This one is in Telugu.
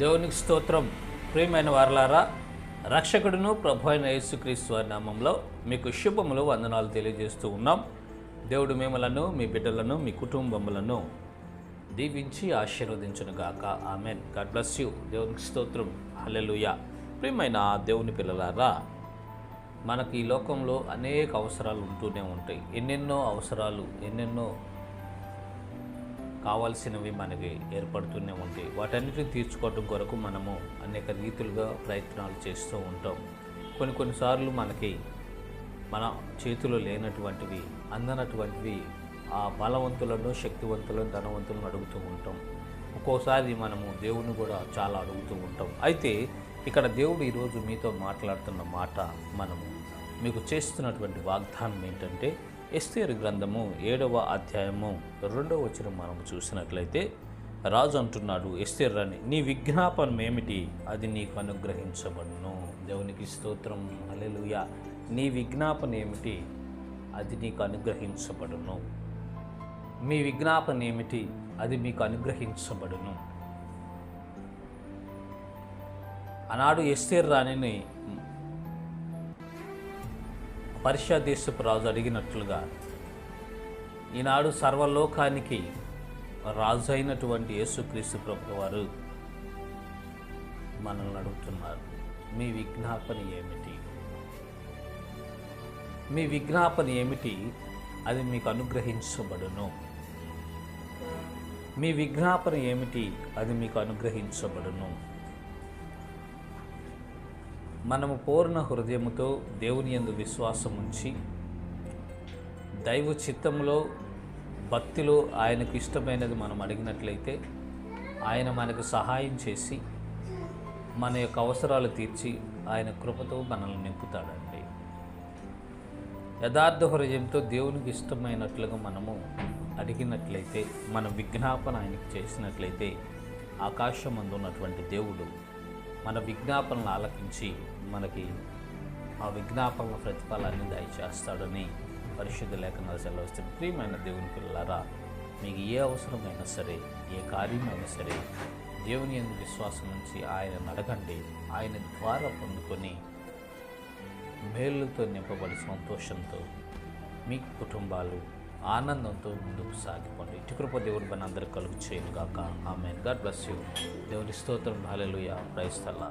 దేవునికి స్తోత్రం. ప్రియమైన వారలారా రక్షకుడును ప్రభు అయిన యేసుక్రీస్తు వారి నామంలో మీకు శుభములు వందనాలు తెలియజేస్తూ ఉన్నాం. దేవుడు మిమ్మలను మీ బిడ్డలను మీ కుటుంబములను దీవించి ఆశీర్వదించును గాక. ఆమెన్. God bless you. దేవునికి స్తోత్రం. హలెలుయ ప్రియమైన దేవుని పిల్లలారా మనకి ఈ లోకంలో అనేక అవసరాలు ఉంటూనే ఉంటాయి. ఎన్నెన్నో అవసరాలు ఎన్నెన్నో కావాల్సినవి మనకి ఏర్పడుతూనే ఉంటాయి. వాటన్నిటిని తీర్చుకోవడం కొరకు మనము అనేక రీతులుగా ప్రయత్నాలు చేస్తూ ఉంటాం. కొన్ని కొన్నిసార్లు మనకి మన చేతిలో లేనటువంటివి అందనటువంటివి ఆ బలవంతులను శక్తివంతులను ధనవంతులను అడుగుతూ ఉంటాం. ఒక్కోసారి మనము దేవుని కూడా చాలా అడుగుతూ ఉంటాం. అయితే ఇక్కడ దేవుడు ఈరోజు మీతో మాట్లాడుతున్న మాట మనము మీకు చేస్తున్నటువంటి వాగ్దానం ఏంటంటే ఎస్తేరు గ్రంథము ఏడవ అధ్యాయము రెండవ వచ్చిన మనము చూసినట్లయితే రాజు అంటున్నాడు ఎస్తేర్ రాణి నీ విజ్ఞాపనం ఏమిటి? అది నీకు అనుగ్రహించబడును. దేవునికి స్తోత్రం అలెలుయ నీ విజ్ఞాపన ఏమిటి? అది నీకు అనుగ్రహించబడును. మీ విజ్ఞాపన ఏమిటి? అది మీకు అనుగ్రహించబడును. ఆనాడు ఎస్తేర్ రాణిని పర్షియా దేశపు రాజు అడిగినట్లుగా ఈనాడు సర్వలోకానికి రాజు అయినటువంటి యేసుక్రీస్తు ప్రభు వారు మనల్ని అడుగుతున్నారు. మీ విజ్ఞాపన ఏమిటి? మీ విజ్ఞాపన ఏమిటి? అది మీకు అనుగ్రహించబడును. మీ విజ్ఞాపన ఏమిటి? అది మీకు అనుగ్రహించబడును. మనము పూర్ణ హృదయముతో దేవుని యందు విశ్వాసం ఉంచి దైవ చిత్తంలో భక్తిలో ఆయనకు ఇష్టమైనది మనం అడిగినట్లయితే ఆయన మనకు సహాయం చేసి మన యొక్క అవసరాలు తీర్చి ఆయన కృపతో మనల్ని నింపుతాడండి. యథార్థ హృదయంతో దేవునికి ఇష్టమైనట్లుగా మనము అడిగినట్లయితే మన విజ్ఞాపన ఆయనకు చేసినట్లయితే ఆకాశం ఉన్నటువంటి దేవుడు మన విజ్ఞాపనలు ఆలకించి మనకి ఆ విజ్ఞాపనల ప్రతిఫలాన్ని దయచేస్తాడని పరిశుద్ధ లేఖనాలు సెలవుస్తుంది ప్రియమైన దేవుని పిల్లలారా మీకు ఏ అవసరమైనా సరే ఏ కార్యమైనా సరే దేవుని ఎందు విశ్వాసం నుంచి ఆయన అడగండి. ఆయన ద్వారా పొందుకొని మేలుతో నింపబడి సంతోషంతో మీ కుటుంబాలు ఆనందంతో ముందుకు సాగిపోండి. ఇటు కృప దేవుడు మన అందరికి కలుగు చేయను గాక ఆమె గాడ్ బ్లస్ యూ. దేవుని స్తోత్రం. హల్లెలూయా. ప్రైస్తల్లా